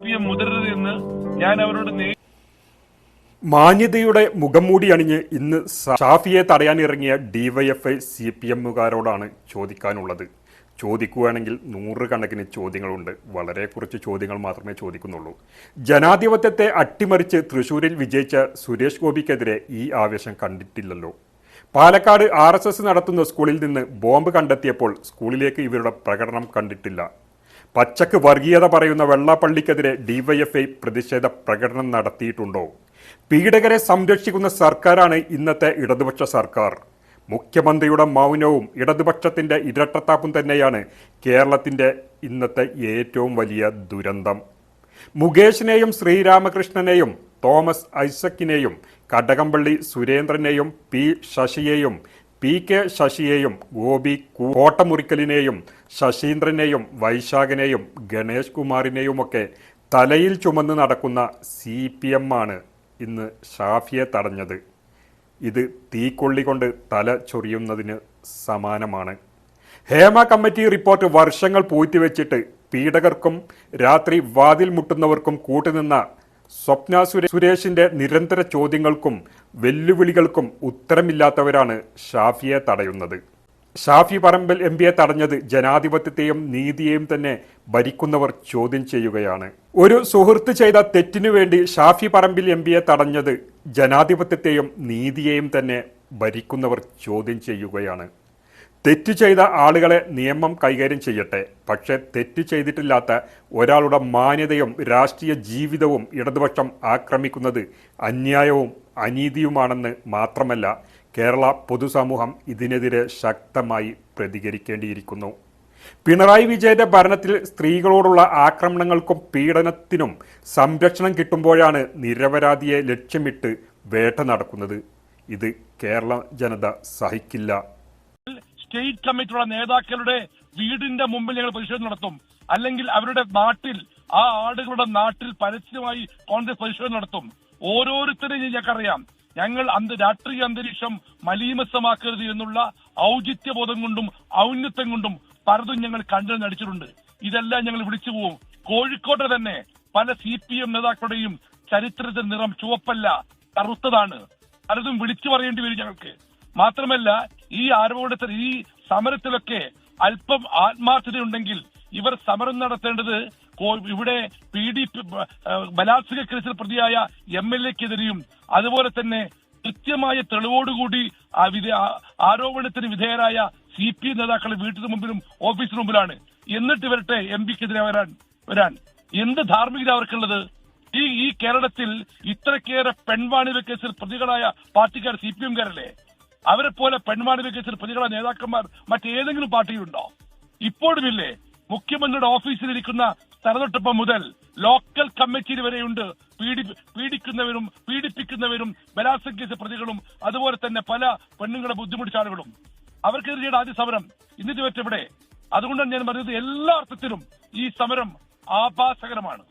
P മുഖം ഞാൻ അവരോട് മാന്യതയുടെ അണിഞ്ഞ് ഇന്ന് ഷാഫിയെ തടയാനിറങ്ങിയ ഡിവൈഎഫ്ഐ സി പി എമ്മുകാരോടാണ് ചോദിക്കാനുള്ളത്. ചോദിക്കുകയാണെങ്കിൽ നൂറുകണക്കിന് ചോദ്യങ്ങളുണ്ട്. വളരെ കുറച്ച് ചോദ്യങ്ങൾ മാത്രമേ ചോദിക്കുന്നുള്ളൂ. ജനാധിപത്യത്തെ അട്ടിമറിച്ച് തൃശൂരിൽ വിജയിച്ച സുരേഷ് ഗോപിക്കെതിരെ ഈ ആവേശം കണ്ടിട്ടില്ലല്ലോ. പാലക്കാട് ആർ നടത്തുന്ന സ്കൂളിൽ നിന്ന് ബോംബ് കണ്ടെത്തിയപ്പോൾ സ്കൂളിലേക്ക് ഇവരുടെ പ്രകടനം കണ്ടിട്ടില്ല. പച്ചക്ക് വർഗീയത പറയുന്ന വെള്ളാപ്പള്ളിക്കെതിരെ ഡിവൈഎഫ്ഐ പ്രതിഷേധ പ്രകടനം നടത്തിയിട്ടുണ്ടോ? പീഡകരെ സംരക്ഷിക്കുന്ന സർക്കാരാണ് ഇന്നത്തെ ഇടതുപക്ഷ സർക്കാർ. മുഖ്യമന്ത്രിയുടെ മൗനവും ഇടതുപക്ഷത്തിന്റെ ഇരട്ടത്താപ്പും തന്നെയാണ് കേരളത്തിന്റെ ഇന്നത്തെ ഏറ്റവും വലിയ ദുരന്തം. മുകേഷിനെയും ശ്രീരാമകൃഷ്ണനെയും തോമസ് ഐസക്കിനെയും കടകംപള്ളി സുരേന്ദ്രനെയും പി ശശിയെയും പി കെ ശശിയെയും ഗോപി കോട്ടമുറിക്കലിനെയും ശശീന്ദ്രനെയും വൈശാഖനെയും ഗണേഷ് കുമാറിനെയുമൊക്കെ തലയിൽ ചുമന്ന് നടക്കുന്ന സി പി എം ആണ് ഇന്ന് ഷാഫിയെ തടഞ്ഞത്. ഇത് തീക്കൊള്ളികൊണ്ട് തല ചൊറിയുന്നതിന് സമാനമാണ്. ഹേമ കമ്മിറ്റി റിപ്പോർട്ട് വർഷങ്ങൾ പൂഴ്ത്തിവെച്ചിട്ട് പീഡകർക്കും രാത്രി വാതിൽ മുട്ടുന്നവർക്കും കൂട്ടുനിന്ന സ്വപ്ന സുരേഷിന്റെ നിരന്തര ചോദ്യങ്ങൾക്കും വെല്ലുവിളികൾക്കും ഉത്തരമില്ലാത്തവരാണ് ഷാഫിയെ തടയുന്നത്. ഷാഫി പറമ്പൽ എം പിയെ തടഞ്ഞത് ജനാധിപത്യത്തെയും നീതിയെയും തന്നെ ഭരിക്കുന്നവർ ചോദ്യം ചെയ്യുകയാണ്. ഒരു സുഹൃത്ത് ചെയ്ത തെറ്റിനു വേണ്ടി ഷാഫി പറമ്പിൽ എം പിയെ തടഞ്ഞത് ജനാധിപത്യത്തെയും നീതിയെയും തന്നെ ഭരിക്കുന്നവർ ചോദ്യം ചെയ്യുകയാണ്. തെറ്റ് ചെയ്ത ആളുകളെ നിയമം കൈകാര്യം ചെയ്യട്ടെ. പക്ഷേ തെറ്റ് ചെയ്തിട്ടില്ലാത്ത ഒരാളുടെ മാന്യതയും രാഷ്ട്രീയ ജീവിതവും ഇടതുപക്ഷം ആക്രമിക്കുന്നത് അന്യായവും അനീതിയുമാണെന്ന് മാത്രമല്ല കേരള പൊതുസമൂഹം ഇതിനെതിരെ ശക്തമായി പ്രതികരിക്കേണ്ടിയിരിക്കുന്നു. പിണറായി വിജയന്റെ ഭരണത്തിൽ സ്ത്രീകളോടുള്ള ആക്രമണങ്ങൾക്കും പീഡനത്തിനും സംരക്ഷണം കിട്ടുമ്പോഴാണ് നിരപരാധിയെ ലക്ഷ്യമിട്ട് വേട്ട നടക്കുന്നത്. ഇത് കേരള ജനത സഹിക്കില്ല. സ്റ്റേറ്റ് കമ്മിറ്റിയുള്ള നേതാക്കളുടെ വീടിന്റെ മുമ്പിൽ ഞങ്ങൾ പരിശോധന നടത്തും. അല്ലെങ്കിൽ അവരുടെ നാട്ടിൽ ആ ആളുകളുടെ നാട്ടിൽ പരസ്യമായി കോൺഗ്രസ് പരിശോധന നടത്തും. ഓരോരുത്തരെയും ഞങ്ങൾക്കറിയാം. ഞങ്ങൾ അന്ത് രാഷ്ട്രീയ അന്തരീക്ഷം മലീമസമാക്കരുത് എന്നുള്ള ഔചിത്യബോധം കൊണ്ടും ഔന്നത്യം കൊണ്ടും പലതും ഞങ്ങൾ കണ്ടു നടിച്ചിട്ടുണ്ട്. ഇതെല്ലാം ഞങ്ങൾ വിളിച്ചു പോവും. കോഴിക്കോട്ടെ തന്നെ പല സി പി എം നേതാക്കളുടെയും ചരിത്രത്തിൽ നിറം ചുവപ്പല്ല കറുത്തതാണ്. പലതും വിളിച്ചു പറയേണ്ടി വരും ഞങ്ങൾക്ക്. മാത്രമല്ല ഈ ആരോപണത്തിൽ ഈ സമരത്തിലൊക്കെ അല്പം ആത്മാർത്ഥതയുണ്ടെങ്കിൽ ഇവർ സമരം നടത്തേണ്ടത് ഇവിടെ പി ഡി ബലാത്സംഗ കേസിൽ പ്രതിയായ എം എൽ എക്കെതിരെയും അതുപോലെ തന്നെ കൃത്യമായ തെളിവോടുകൂടി ആരോപണത്തിന് വിധേയരായ സി പി നേതാക്കളുടെ വീട്ടിന് മുമ്പിലും ഓഫീസിന് മുമ്പിലാണ്. എന്നിട്ട് വരട്ടെ എം പിക്കെതിരെ വരാൻ വരാൻ. എന്ത് ധാർമ്മികത അവർക്കുള്ളത്? ഈ ഈ കേരളത്തിൽ ഇത്രക്കേറെ പെൺവാണിഭ കേസിൽ പ്രതികളായ പാർട്ടിക്കാർ സി പി എംകാരല്ലേ അവരെ പോലെ പെൺവാണിഭ കേസിൽ പ്രതികളെ നേതാക്കന്മാർ മറ്റേതെങ്കിലും പാർട്ടിയിലുണ്ടോ? ഇപ്പോഴുമില്ലേ മുഖ്യമന്ത്രിയുടെ ഓഫീസിലിരിക്കുന്ന തലതൊട്ടപ്പം മുതൽ ലോക്കൽ കമ്മിറ്റിയിൽ വരെയുണ്ട് പീഡി പീഡിക്കുന്നവരും പീഡിപ്പിക്കുന്നവരും ബലാത്സംഗ കേസ് പ്രതികളും അതുപോലെ തന്നെ പല പെണ്ണുങ്ങളുടെ ബുദ്ധിമുട്ടിച്ച ആളുകളും. അവർക്കെതിരെയാണ് ആദ്യ സമരം. ഇന്നിട്ട് പറ്റവിടെ അതുകൊണ്ടാണ് ഞാൻ പറയുന്നത് എല്ലാ അർത്ഥത്തിലും ഈ സമരം ആഭാസകരമാണ്